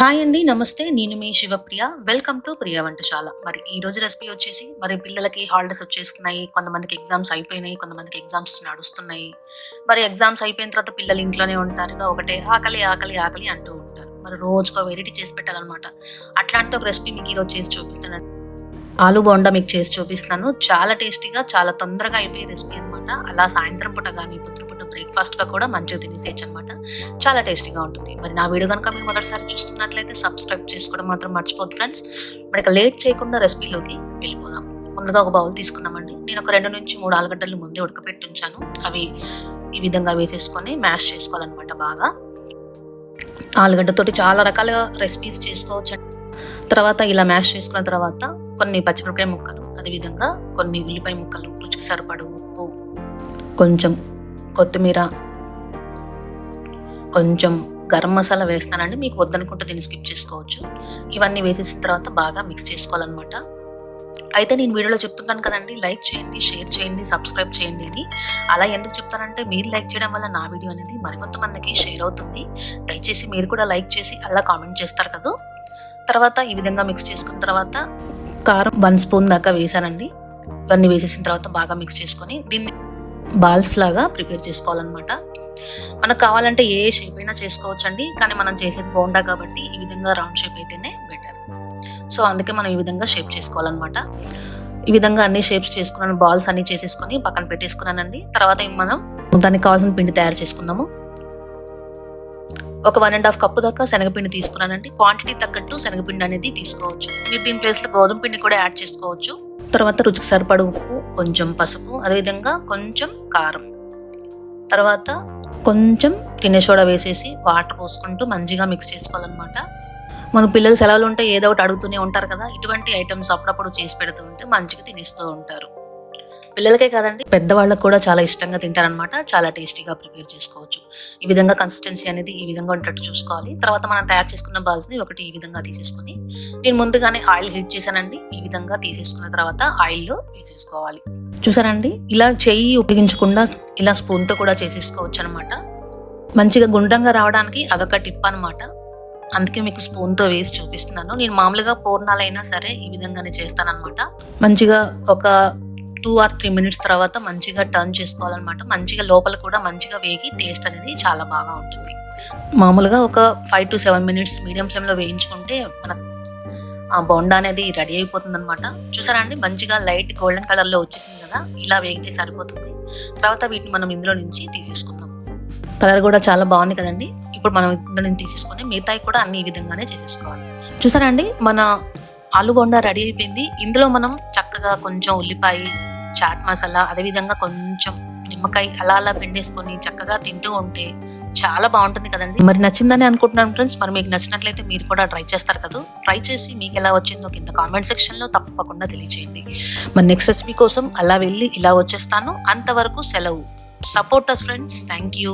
Hi అండి నమస్తే. నేను మీ శివప్రియ. వెల్కమ్ టు ప్రియ వంటశాల మరి ఈ రోజు రెసిపీ వచ్చేసి మరి పిల్లలకి హాలిడేస్ వచ్చేస్తున్నాయి కొంతమందికి ఎగ్జామ్స్ అయిపోయినాయి కొంతమందికి ఎగ్జామ్స్ నడుస్తున్నాయి. మరి ఎగ్జామ్స్ అయిపోయిన తర్వాత పిల్లలు ఇంట్లోనే ఉంటారుగా ఒకటే ఆకలి ఆకలి ఆకలి అంటూ ఉంటారు. మరి రోజుకో వెరైటీ చేసి పెట్టాలన్నమాట. అట్లాంటి ఒక రెసిపీ మీకు ఈరోజు చేసి చూపిస్తున్నాను ఆలు బోండా మీకు చేసి చూపిస్తున్నాను చాలా టేస్టీగా చాలా తొందరగా అయిపోయే రెసిపీ అనమాట అలా సాయంత్రం పూట కానీ పొద్దున పూట బ్రేక్ఫాస్ట్గా కూడా మంచిగా తినేసేయచ్చు అనమాట చాలా టేస్టీగా ఉంటుంది. మరి నా వీడియో కనుక మీరు మొదటిసారి చూస్తున్నట్లయితే సబ్స్క్రైబ్ చేసుకోవడం మాత్రం మర్చిపోద్దు ఫ్రెండ్స్. మరి లేట్ చేయకుండా రెసిపీలోకి వెళ్ళిపోదాం. ముందుగా ఒక బౌల్ తీసుకున్నామండి. నేను ఒక రెండు నుంచి మూడు ఆలుగడ్డలు ముందే ఉడకపెట్టి ఉంచాను. అవి ఈ విధంగా వేసేసుకొని మ్యాష్ చేసుకోవాలన్నమాట బాగా. ఆలుగడ్డతోటి చాలా రకాల రెసిపీస్ చేసుకోవచ్చు. తర్వాత ఇలా మ్యాష్ చేసుకున్న తర్వాత కొన్ని పచ్చిమిరపకాయ ముక్కలు అదేవిధంగా కొన్ని ఉల్లిపాయ ముక్కలు రుచికి సరిపడు ఉప్పు కొంచెం కొత్తిమీర. కొంచెం గరం మసాలా వేస్తానండి. మీకు వద్దనుకుంటే దీన్ని స్కిప్ చేసుకోవచ్చు. ఇవన్నీ వేసేసిన తర్వాత బాగా మిక్స్ చేసుకోవాలన్నమాట. అయితే నేను వీడియోలో చెప్తున్నాను కదండి లైక్ చేయండి షేర్ చేయండి సబ్స్క్రైబ్ చేయండి అని. అలా ఎందుకు చెప్తానంటే మీరు లైక్ చేయడం వల్ల నా వీడియో అనేది మరికొంతమందికి షేర్ అవుతుంది. దయచేసి మీరు కూడా లైక్ చేసి అలా కామెంట్ చేస్తారు కదా. తర్వాత ఈ విధంగా మిక్స్ చేసుకున్న తర్వాత కారం వన్ స్పూన్ దాకా వేసానండి ఇవన్నీ వేసేసిన తర్వాత బాగా మిక్స్ చేసుకొని దీన్ని బాల్స్ లాగా ప్రిపేర్ చేసుకోవాలన్నమాట. మనకు కావాలంటే ఏ షేప్ అయినా చేసుకోవచ్చు అండి కానీ మనం చేసేది బోండా కాబట్టి ఈ విధంగా రౌండ్ షేప్ అయితేనే బెటర్. సో అందుకే మనం ఈ విధంగా షేప్ చేసుకోవాలన్నమాట. ఈ విధంగా అన్ని షేప్స్ చేసుకున్నాను బాల్స్ అన్ని చేసేసుకొని పక్కన పెట్టేసుకున్నానండి. తర్వాత మనం దానికి కావాల్సిన పిండి తయారు చేసుకుందాము. ఒక వన్ అండ్ హాఫ్ కప్పు దాకా శనగపిండి తీసుకున్నానండి. క్వాంటిటీ తగ్గట్టు శనగపిండి అనేది తీసుకోవచ్చు. మీరు దీని ప్లేస్లో గోధుమ పిండి కూడా యాడ్ చేసుకోవచ్చు. తర్వాత రుచికి సరిపడ ఉప్పు కొంచెం పసుపు అదేవిధంగా కొంచెం కారం. తర్వాత కొంచెం తినే సోడా వేసేసి వాటర్ పోసుకుంటూ మంచిగా మిక్స్ చేసుకోవాలన్నమాట. మన పిల్లలు సెలవులు ఉంటే ఏదో ఒకటి అడుగుతూనే ఉంటారు కదా ఇటువంటి ఐటమ్స్ అప్పుడప్పుడు చేసి పెడుతూ ఉంటే మంచిగా తినేస్తూ ఉంటారు. పిల్లలకే కాదండి పెద్దవాళ్ళకు కూడా చాలా ఇష్టంగా తింటారనమాట చాలా టేస్టీగా ప్రిపేర్ చేసుకోవచ్చు. ఈ విధంగా కన్సిస్టెన్సీ అనేది ఈ విధంగా ఉండేటట్టు చూసుకోవాలి. తర్వాత మనం తయారు చేసుకున్న బాల్స్ని ఒకటి ఈ విధంగా తీసేసుకుని నేను ముందుగానే ఆయిల్ హీట్ చేశానండి. ఈ విధంగా తీసేసుకున్న తర్వాత ఆయిల్లో వేసేసుకోవాలి. చూసారండి? ఇలా చెయ్యి ఉపయోగించకుండా ఇలా స్పూన్తో కూడా చేసేసుకోవచ్చు అనమాట మంచిగా గుండ్రంగా రావడానికి అదొక టిప్ అనమాట అందుకే మీకు స్పూన్తో వేసి చూపిస్తున్నాను. నేను మామూలుగా పూర్ణాలైనా సరే ఈ విధంగానే చేస్తానన్నమాట. మంచిగా ఒక టూ ఆర్ త్రీ మినిట్స్ తర్వాత మంచిగా టర్న్ చేసుకోవాలన్నమాట. మంచిగా లోపల కూడా మంచిగా వేగి టేస్ట్ అనేది చాలా బాగా ఉంటుంది. మామూలుగా ఒక five to seven minutes medium ఫ్లేమ్లో వేయించుకుంటే మన ఆ బొండా అనేది రెడీ అయిపోతుంది అనమాట చూసారా అండి? మంచిగా లైట్ గోల్డెన్ కలర్లో వచ్చేసింది కదా? ఇలా వేగితే సరిపోతుంది. తర్వాత వీటిని మనం ఇందులో నుంచి తీసేసుకుందాం. కలర్ కూడా చాలా బాగుంది కదండి? ఇప్పుడు మనం ఇందులో నుంచి తీసేసుకొని మిగతాయి కూడా అన్ని ఈ విధంగానే చేసేసుకోవాలి. చూసారా అండి? మన ఆలు బొండా రెడీ అయిపోయింది. ఇందులో మనం చక్కగా కొంచెం ఉల్లిపాయ చాట్ మసాలా అదేవిధంగా కొంచెం నిమ్మకాయ అలా అలా పిండేసుకొని చక్కగా తింటూ ఉంటే చాలా బాగుంటుంది కదండి. మరి నచ్చిందని అనుకుంటున్నాను ఫ్రెండ్స్. మరి మీకు నచ్చినట్లయితే మీరు కూడా ట్రై చేస్తారు కదా. ట్రై చేసి మీకు ఎలా వచ్చిందో కింద కామెంట్ సెక్షన్లో తప్పకుండా తెలియజేయండి మరి నెక్స్ట్ రెసిపీ కోసం అలా వెళ్ళి ఇలా వచ్చేస్తాను. అంతవరకు సెలవు. Supporters friends thank you.